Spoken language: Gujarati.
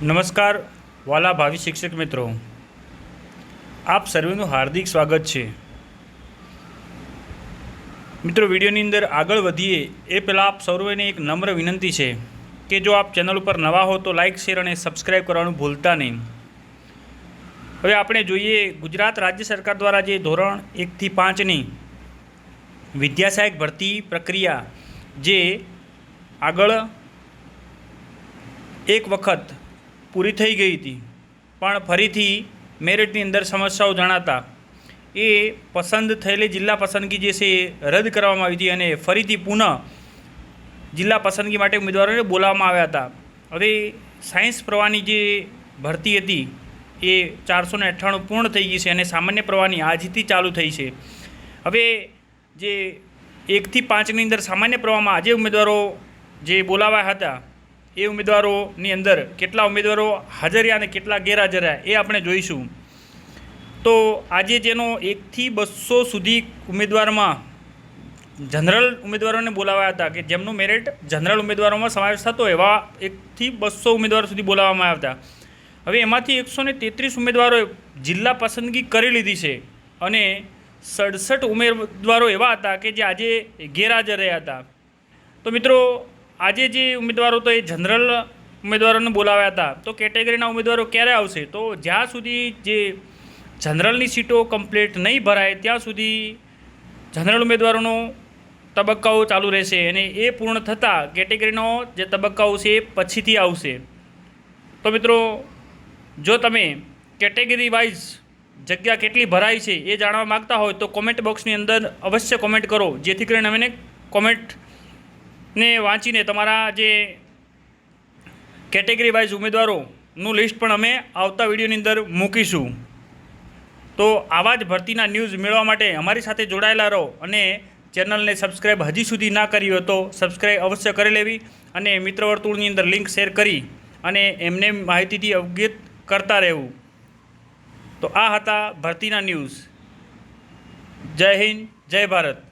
નમસ્કાર, વાલા ભાવિ શિક્ષક મિત્રો. આપ સર્વેનું હાર્દિક સ્વાગત છે. મિત્રો, વિડીયોની અંદર આગળ વધીએ, એ પહેલાં આપ સર્વેને એક નમ્ર વિનંતી છે કે જો આપ ચેનલ ઉપર નવા હો તો લાઇક, શેર અને સબસ્ક્રાઈબ કરવાનું ભૂલતા નહીં. હવે આપણે જોઈએ ગુજરાત રાજ્ય સરકાર દ્વારા જે ધોરણ એકથી પાંચની વિદ્યા સહાયક ભરતી પ્રક્રિયા, જે આગળ એક વખત પૂરી થઈ ગઈ હતી. પણ ફરીથી મેરિટની અંદર સમસ્યાઓ જણાતા. એ પસંદ થયેલી જિલ્લા પસંદગી જે છે એ રદ કરવામાં આવી હતી અને ફરીથી પુનઃ જિલ્લા પસંદગી માટે ઉમેદવારોને બોલાવવામાં આવ્યા હતા. હવે સાયન્સ પ્રવાહની જે ભરતી હતી એ ચારસો ને અઠ્ઠાણું પૂર્ણ થઈ ગઈ છે અને સામાન્ય પ્રવાહની આજથી ચાલુ થઈ છે. હવે જે એકથી પાંચની અંદર સામાન્ય પ્રવાહમાં આજે ઉમેદવારો જે બોલાવ્યા હતા એ ઉમેદવારોની અંદર કેટલા ઉમેદવારો હાજર રહ્યા અને કેટલા ગેરહાજર રહ્યા એ આપણે જોઈશું. તો આજે જેનો એકથી બસો સુધી ઉમેદવારમાં જનરલ ઉમેદવારોને બોલાવ્યા હતા કે જેમનું મેરિટ જનરલ ઉમેદવારોમાં સમાવેશ થતો એવા એકથી બસો ઉમેદવારો સુધી બોલાવવામાં આવ્યા હતા. હવે એમાંથી એકસો ને તેત્રીસ ઉમેદવારોએ જિલ્લા પસંદગી કરી લીધી છે અને સડસઠ ઉમેદવારો એવા હતા કે જે આજે ગેરહાજર રહ્યા હતા. તો મિત્રો આજે જે ઉમેદવારો તો એ જનરલ ઉમેદવારોને બોલાવ્યા હતા, તો કેટેગરીના ઉમેદવારો ક્યારે આવશે? તો જ્યાં સુધી જે જનરલની સીટો કમ્પ્લીટ નહીં ભરાય, ત્યાં સુધી જનરલ ઉમેદવારોનો તબક્કાઓ ચાલુ રહેશે અને એ પૂર્ણ થતાં કેટેગરીનો જે તબક્કાઓ છે એ પછીથી આવશે. તો મિત્રો, જો તમે કેટેગરી વાઇઝ જગ્યા કેટલી ભરાઈ છે એ જાણવા માગતા હોય તો કોમેન્ટ બોક્સની અંદર અવશ્ય કોમેન્ટ કરો, જેથી કરીને અમને કોમેન્ટને વાંચીને તમારા જે કેટેગરી વાઇઝ ઉમેદવારોનું લિસ્ટ પણ અમે આવતા વિડીયોની અંદર મૂકીશું. તો આવા જ ભરતીના ન્યૂઝ મેળવવા માટે અમારી સાથે જોડાયેલા રહો અને ચેનલને સબસ્ક્રાઈબ હજી સુધી ના કરી હોય તો સબસ્ક્રાઈબ અવશ્ય કરી લેવી અને મિત્ર વર્તુળની અંદર લિંક શેર કરી અને એમને માહિતીથી અવગત કરતા રહેવું. તો આ હતા ભરતીના ન્યૂઝ જય હિન્દ, જય ભારત.